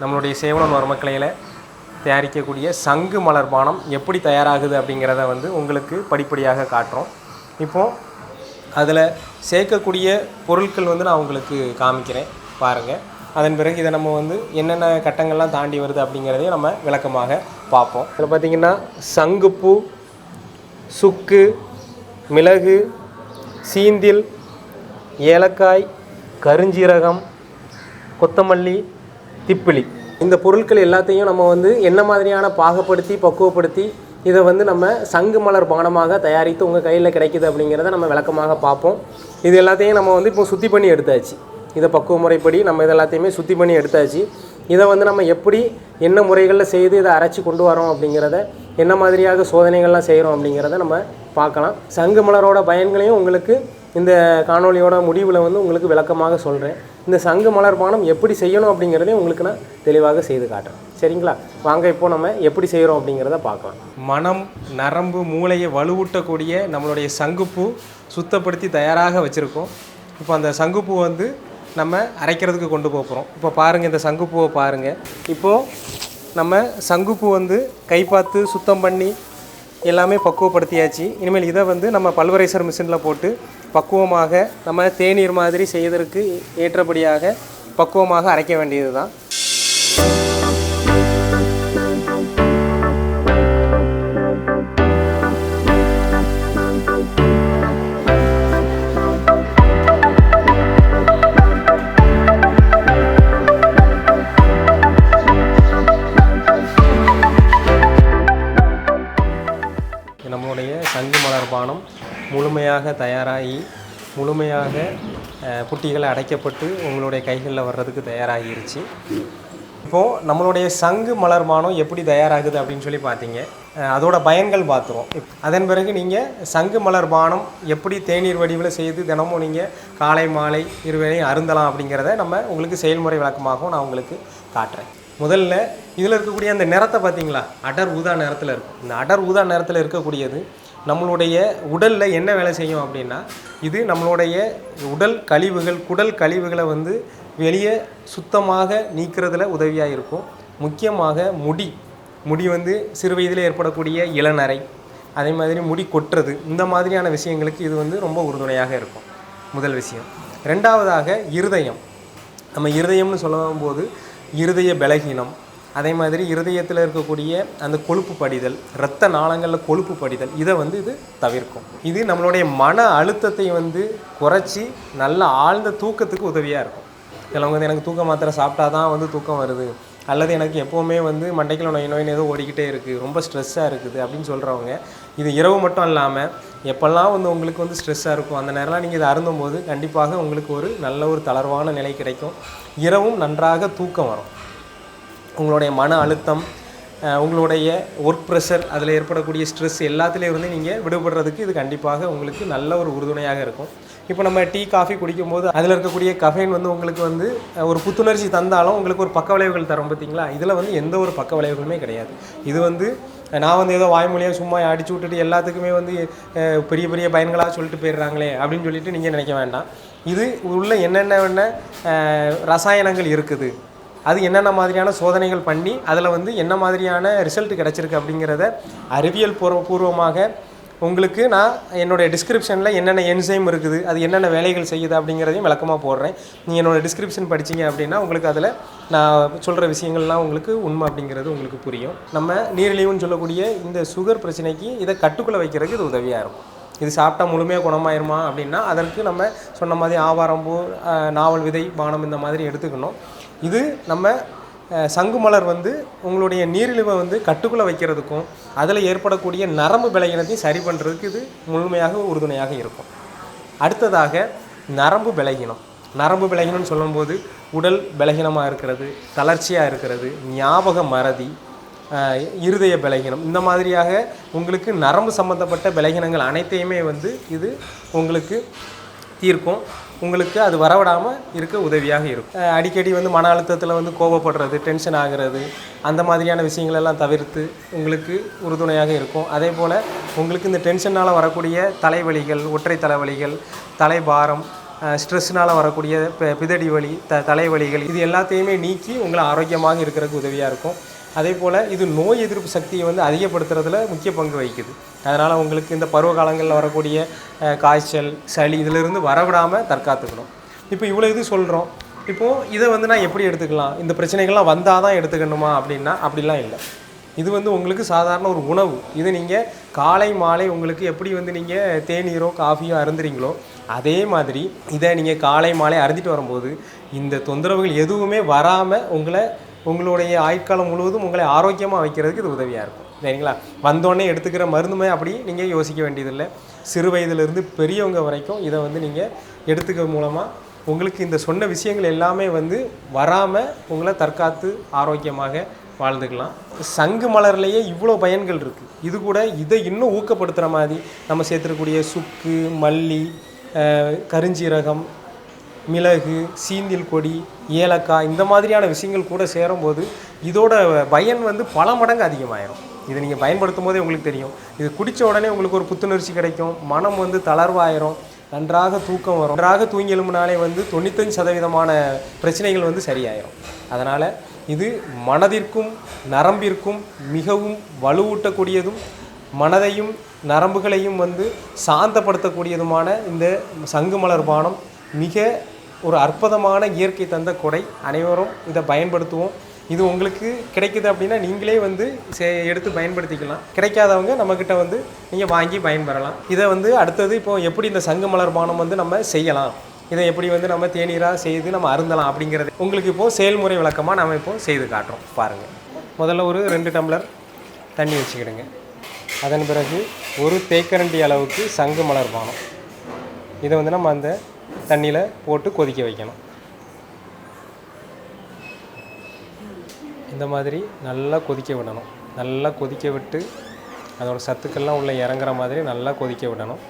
நம்மளுடைய சேவலன் வர்மக்கலையில் தயாரிக்கக்கூடிய சங்கு மலர் பானம் எப்படி தயாராகுது அப்படிங்கிறத வந்து உங்களுக்கு படிப்படியாக காட்டுறோம். இப்போது அதில் சேர்க்கக்கூடிய பொருட்கள் வந்து நான் உங்களுக்கு காமிக்கிறேன். பாருங்கள் அதன் பிறகு இதை நம்ம வந்து என்னென்ன கட்டங்கள்லாம் தாண்டி வருது அப்படிங்கிறதையும் நம்ம விளக்கமாக பார்ப்போம். இதில் பார்த்திங்கன்னா சங்குப்பூ சுக்கு மிளகு சீந்தில் ஏலக்காய் கருஞ்சீரகம் கொத்தமல்லி திப்பிலி. இந்த பொருட்கள் எல்லாத்தையும் நம்ம வந்து என்ன மாதிரியான பாகப்படுத்தி பக்குவப்படுத்தி இதை வந்து நம்ம சங்கு மலர் பானமாக தயாரித்து உங்கள் கையில் கிடைக்குது அப்படிங்கிறத நம்ம விளக்கமாக பார்ப்போம். இது எல்லாத்தையும் நம்ம வந்து இப்போ சுத்தி பண்ணி எடுத்தாச்சு. இதை பக்குவ முறைப்படி நம்ம இது எல்லாத்தையுமே சுத்தி பண்ணி எடுத்தாச்சு. இதை வந்து நம்ம எப்படி என்ன முறைகளில் செய்து இதை அரைச்சி கொண்டு வரோம் அப்படிங்கிறத என்ன மாதிரியாக சோதனைகள்லாம் செய்கிறோம் அப்படிங்கிறத நம்ம பார்க்கலாம். சங்கு மலரோட பயன்களையும் உங்களுக்கு இந்த காணொலியோட முடிவில் வந்து உங்களுக்கு விளக்கமாக சொல்கிறேன் இந்த சங்கு மலர் பானம் எப்படி செய்யணும் அப்படிங்கிறதையும் உங்களுக்கு நான் தெளிவாக செய்து காட்டுறேன். சரிங்களா? வாங்க இப்போ நம்ம எப்படி செய்கிறோம் அப்படிங்கிறத பார்க்கலாம். மனம் நரம்பு மூளையை வலுவூட்டக்கூடிய நம்மளுடைய சங்குப்பூ சுத்தப்படுத்தி தயாராக வச்சுருக்கோம். இப்போ அந்த சங்குப்பூ வந்து நம்ம அரைக்கிறதுக்கு கொண்டு போகிறோம் இப்போ பாருங்கள் இந்த சங்குப்பூவை பாருங்கள் இப்போது நம்ம சங்குப்பூ வந்து கை பார்த்து சுத்தம் பண்ணி எல்லாமே பக்குவப்படுத்தியாச்சு. இனிமேல் இதை வந்து நம்ம பல்வரைசர் மிஷினில் போட்டு பக்குவமாக நம்ம தேநீர் மாதிரி செய்வதற்கு ஏற்றபடியாக பக்குவமாக அரைக்க வேண்டியது தான் நம்முடைய சங்கு மலர் பானம் முழுமையாக தயாராகி முழுமையாக அஹ், புட்டிகளை அடைக்கப்பட்டு உங்களுடைய கைகளில் வர்றதுக்கு தயாராகிருச்சு. இப்போது நம்மளுடைய சங்கு மலர்பானம் எப்படி தயாராகுது அப்படின்னு சொல்லி பார்த்தீங்க. அதோட பயன்கள் பார்த்துருவோம். அதன் பிறகு நீங்கள் சங்கு மலர் பானம் எப்படி தேநீர் வடிவில் செய்து தினமும் நீங்கள் காலை மாலை இருவேளையும் அருந்தலாம் அப்படிங்கிறத நம்ம உங்களுக்கு செயல்முறை விளக்கமாகவும் நான் உங்களுக்கு காட்டுறேன். முதல்ல இதில் இருக்கக்கூடிய அந்த நிறத்தை பார்த்தீங்களா? அடர் ஊதா நிறத்தில் இருக்கும். இந்த அடர் ஊதா நிறத்தில் இருக்கக்கூடியது நம்மளுடைய உடலில் என்ன வேலை செய்யும் அப்படின்னா இது நம்மளுடைய உடல் கழிவுகள் குடல் கழிவுகளை வந்து வெளியே சுத்தமாக நீக்கிறதுல உதவியாக இருக்கும். முக்கியமாக முடி. முடி வந்து சிறு வயதில் ஏற்படக்கூடிய இளநரை அதே மாதிரி முடி கொட்டுறது இந்த மாதிரியான விஷயங்களுக்கு இது வந்து ரொம்ப உறுதுணையாக இருக்கும். முதல் விஷயம். ரெண்டாவதாக இருதயம். நம்ம இருதயம்னு சொல்லும்போது இருதய பலகீனம் அதே மாதிரி இருதயத்தில் இருக்கக்கூடிய அந்த கொழுப்பு படிதல் இரத்த நாளங்களில் கொழுப்பு படிதல் இதை வந்து இது தவிர்க்கும். இது நம்மளுடைய மன அழுத்தத்தை வந்து குறைச்சி நல்ல ஆழ்ந்த தூக்கத்துக்கு உதவியாக இருக்கும். சிலவங்க வந்து எனக்கு தூக்க மாத்திரை சாப்பிட்டா தான் வந்து தூக்கம் வருது. அல்லது எனக்கு எப்போவுமே வந்து மண்டைக்கில் நோய் நோயின்னு ஏதோ ஓடிக்கிட்டே இருக்குது ரொம்ப ஸ்ட்ரெஸ்ஸாக இருக்குது. அப்படின்னு சொல்கிறவங்க இது இரவு மட்டும் இல்லாமல் எப்போல்லாம் வந்து உங்களுக்கு வந்து ஸ்ட்ரெஸ்ஸாக இருக்கும் அந்த நேரம்லாம் நீங்கள் இதை அருந்தும் போது கண்டிப்பாக உங்களுக்கு ஒரு நல்ல ஒரு தளர்வான நிலை கிடைக்கும். இரவும் நன்றாக தூக்கம் வரும். உங்களுடைய மன அழுத்தம் உங்களுடைய ஒர்க் ப்ரெஷர் அதில் ஏற்படக்கூடிய ஸ்ட்ரெஸ் எல்லாத்துலேயும் இருந்து நீங்கள் விடுபடுறதுக்கு இது கண்டிப்பாக உங்களுக்கு நல்ல ஒரு உறுதுணையாக இருக்கும். இப்போ நம்ம டீ காஃபி குடிக்கும்போது அதில் இருக்கக்கூடிய கஃபைன் வந்து உங்களுக்கு வந்து ஒரு புத்துணர்ச்சி தந்தாலும் உங்களுக்கு ஒரு பக்க விளைவுகள் தரும் பார்த்தீங்களா? இதில் வந்து எந்த ஒரு பக்க விளைவுகளுமே கிடையாது. இது வந்து நான் வந்து ஏதோ வாய்மொழியாக சும்மா அடிச்சு விட்டுட்டு எல்லாத்துக்குமே வந்து பெரிய பெரிய பயன்களாக சொல்லிட்டு போயிடுறாங்களே அப்படின்னு சொல்லிட்டு நீங்கள் நினைக்க வேண்டாம். இது உள்ள என்னென்ன ரசாயனங்கள் இருக்குது? அது என்னென்ன மாதிரியான சோதனைகள் பண்ணி அதில் வந்து என்ன மாதிரியான ரிசல்ட் கிடச்சிருக்கு அப்படிங்கிறத அறிவியல் பூர்வ பூர்வமாக உங்களுக்கு நான் என்னுடைய டிஸ்கிரிப்ஷனில் என்னென்ன என்சைம் இருக்குது அது என்னென்ன வேலைகள் செய்யுது அப்படிங்கிறதையும் விளக்கமாக போடுறேன். நீங்கள் என்னோடய டிஸ்கிரிப்ஷன் படிச்சீங்க அப்படின்னா உங்களுக்கு அதில் நான் சொல்கிற விஷயங்கள்லாம் உங்களுக்கு உண்மை அப்படிங்கிறது உங்களுக்கு புரியும். நம்ம நீரிழிவுன்னு சொல்லக்கூடிய இந்த சுகர் பிரச்சனைக்கு இதை கட்டுக்குள்ளே வைக்கிறதுக்கு இது உதவியாக இருக்கும். இது சாப்பிட்டா முழுமையாக குணமாயிருமா அப்படின்னா அதற்கு நம்ம சொன்ன மாதிரி ஆவாரம்பூ நாவல் விதை பானம் இந்த மாதிரி எடுத்துக்கணும். இது நம்ம சங்கு மலர் வந்து உங்களுடைய நீரிழிவை வந்து கட்டுக்குள்ளே வைக்கிறதுக்கும் அதில் ஏற்படக்கூடிய நரம்பு பலகீனத்தையும் சரி பண்ணுறதுக்கு இது முழுமையாக உறுதுணையாக இருக்கும். அடுத்ததாக நரம்பு பலகீனம். நரம்பு பலகீனம்னு சொல்லும்போது உடல் பலகீனமாக இருக்கிறது தளர்ச்சியாக இருக்கிறது ஞாபக மறதி இருதய பலகீனம். இந்த மாதிரியாக உங்களுக்கு நரம்பு சம்மந்தப்பட்ட பலகீனங்கள் அனைத்தையுமே வந்து இது உங்களுக்கு தீர்க்கும். உங்களுக்கு அது வரவிடாமல் இருக்க உதவியாக இருக்கும். அடிக்கடி வந்து மன அழுத்தத்தில் வந்து கோபப்படுறது டென்ஷன் ஆகிறது அந்த மாதிரியான விஷயங்களெல்லாம் தவிர்த்து உங்களுக்கு உறுதுணையாக இருக்கும். அதே போல் உங்களுக்கு இந்த டென்ஷனால் வரக்கூடிய தலைவலிகள் ஒற்றை தலைவலிகள் தலைபாரம் ஸ்ட்ரெஸ்னால் வரக்கூடிய பிதடி வலி த தலைவலிகள் இது எல்லாத்தையுமே நீக்கி உங்களை ஆரோக்கியமாக இருக்கிறதுக்கு உதவியாக இருக்கும். அதே போல் இது நோய் எதிர்ப்பு சக்தியை வந்து அதிகப்படுத்துறதுல முக்கிய பங்கு வகிக்குது. அதனால் உங்களுக்கு இந்த பருவ காலங்களில் வரக்கூடிய காய்ச்சல் சளி இதிலிருந்து வரவிடாமல் தற்காத்துக்கணும். இப்போ இவ்வளோ இது சொல்கிறோம் இப்போது இதை வந்து நான் எப்படி எடுத்துக்கலாம்? இந்த பிரச்சனைகள்லாம் வந்தால் தான் எடுத்துக்கணுமா அப்படின்னா அப்படிலாம் இல்லை. இது வந்து உங்களுக்கு சாதாரண ஒரு உணவு. இது நீங்கள் காலை மாலை உங்களுக்கு எப்படி வந்து நீங்கள் தேநீரோ காஃபியோ அருந்துறீங்களோ அதே மாதிரி இதை நீங்கள் காலை மாலை அருந்திட்டு வரும்போது இந்த தொந்தரவுகள் எதுவுமே வராமல் உங்களை உங்களுடைய ஆயுட்காலம் முழுவதும் உங்களை ஆரோக்கியமாக வைக்கிறதுக்கு இது உதவியாக இருக்கும். சரிங்களா? வந்தோடனே எடுத்துக்கிற மருந்துமே அப்படி நீங்கள் யோசிக்க வேண்டியதில்லை. சிறு வயதிலிருந்து பெரியவங்க வரைக்கும் இதை வந்து நீங்கள் எடுத்துக்கிறது மூலமாக உங்களுக்கு இந்த சொன்ன விஷயங்கள் எல்லாமே வந்து வராமல் உங்களை தற்காத்து ஆரோக்கியமாக வாழ்ந்துக்கலாம். சங்கு மலர்லேயே இவ்வளோ பயன்கள் இருக்குது இது கூட இதை இன்னும் ஊக்கப்படுத்துகிற மாதிரி நம்ம சேர்த்துருக்கூடிய சுக்கு மல்லி கருஞ்சீரகம் மிளகு சீந்தில் கொடி ஏலக்காய் இந்த மாதிரியான விஷயங்கள் கூட சேரும்போது இதோட பயன் வந்து பல மடங்கு அதிகமாயிரும். இதை நீங்கள் பயன்படுத்தும் போதே உங்களுக்கு தெரியும். இது குடித்த உடனே உங்களுக்கு ஒரு புத்துணர்ச்சி கிடைக்கும். மனம் வந்து தளர்வாயிரும். நன்றாக தூக்கம் வரும். நன்றாக தூங்கி எழும்பினாலே வந்து தொண்ணூத்தஞ்சு சதவீதமான பிரச்சனைகள் வந்து சரியாயிரும். அதனால் இது மனதிற்கும் நரம்பிற்கும் மிகவும் வலுவூட்டக்கூடியதும் மனதையும் நரம்புகளையும் வந்து சாந்தப்படுத்தக்கூடியதுமான இந்த சங்கு மலர் பானம் மிக ஒரு அற்புதமான இயற்கை தந்த கொடை. அனைவரும் இதை பயன்படுத்துவோம். இது உங்களுக்கு கிடைக்குது அப்படின்னா நீங்களே வந்து எடுத்து பயன்படுத்திக்கலாம். கிடைக்காதவங்க நம்மக்கிட்ட வந்து நீங்கள் வாங்கி பயன்பெறலாம். இதை வந்து அடுத்தது இப்போ எப்படி இந்த சங்கு மலர் பானம் வந்து நம்ம செய்யலாம்? இதை எப்படி வந்து நம்ம தேநீராக செய்து நம்ம அருந்தலாம் அப்படிங்கிறது. உங்களுக்கு இப்போது செயல்முறை விளக்கமாக நம்ம இப்போ செய்து காட்டுறோம். பாருங்கள் முதல்ல ஒரு ரெண்டு டம்ளர் தண்ணி வச்சுக்கிடுங்க. அதன் பிறகு ஒரு தேக்கரண்டி அளவுக்கு சங்கு மலர் பானம். இதை வந்து நம்ம அந்த தண்ணியில் போட்டு கொதிக்க வைக்கணும். இந்த மாதிரி நல்லா கொதிக்க விடணும். நல்லா கொதிக்க விட்டு அதோட சத்துக்கள்லாம் உள்ளே இறங்குற மாதிரி நல்லா கொதிக்க விடணும்.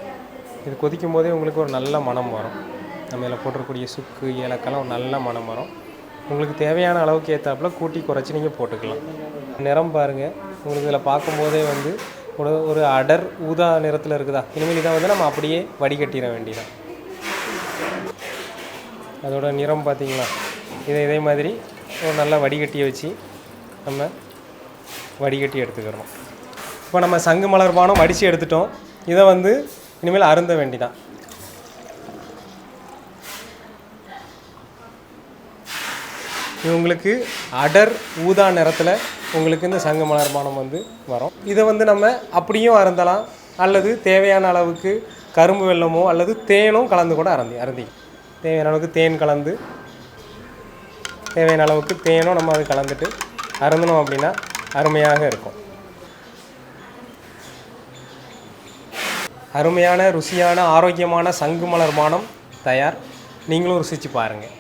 இது கொதிக்கும் போதே உங்களுக்கு ஒரு நல்ல மனம் வரும். நம்ம இதில் போட்டிருக்கக்கூடிய சுக்கு ஏலக்கெல்லாம் ஒரு நல்ல மனம் வரும். உங்களுக்கு தேவையான அளவுக்கு ஏற்றாப்புல கூட்டி குறைச்சி நீங்கள் போட்டுக்கலாம். நிறம் பாருங்கள் உங்களுக்கு இதில் பார்க்கும்போதே வந்து ஒரு ஒரு அடர் ஊதா நிறத்தில் இருக்குதா? இனிமேல் இதை வந்து நம்ம அப்படியே வடிகட்டிட வேண்டியதான் அதோட நிறம் பார்த்தீங்களா? இதை இதே மாதிரி ஒரு நல்ல வடிகட்டியை வச்சு நம்ம வடிகட்டி எடுத்துக்கிறோம். இப்போ நம்ம சங்கு மலர் பானம் வடித்து எடுத்துட்டோம். இதை வந்து இனிமேல் அருந்த வேண்டிதான். இவங்களுக்கு உங்களுக்கு அடர் ஊதா நிறத்தில் உங்களுக்கு இந்த சங்கு மலர் பானம் வந்து வரும். இதை வந்து நம்ம அப்படியும் அருந்தலாம். அல்லது தேவையான அளவுக்கு கரும்பு வெல்லமோ அல்லது தேனும் கலந்து கூட அருந்தி அருந்தி தேவையான அளவுக்கு தேன் கலந்து தேவையான அளவுக்கு தேனும் நம்ம அது கலந்துட்டு அருந்தணும் அப்படின்னா அருமையாக இருக்கும். அருமையான ருசியான ஆரோக்கியமான சங்கு மலர் மானம் தயார். நீங்களும் ருசித்து பாருங்கள்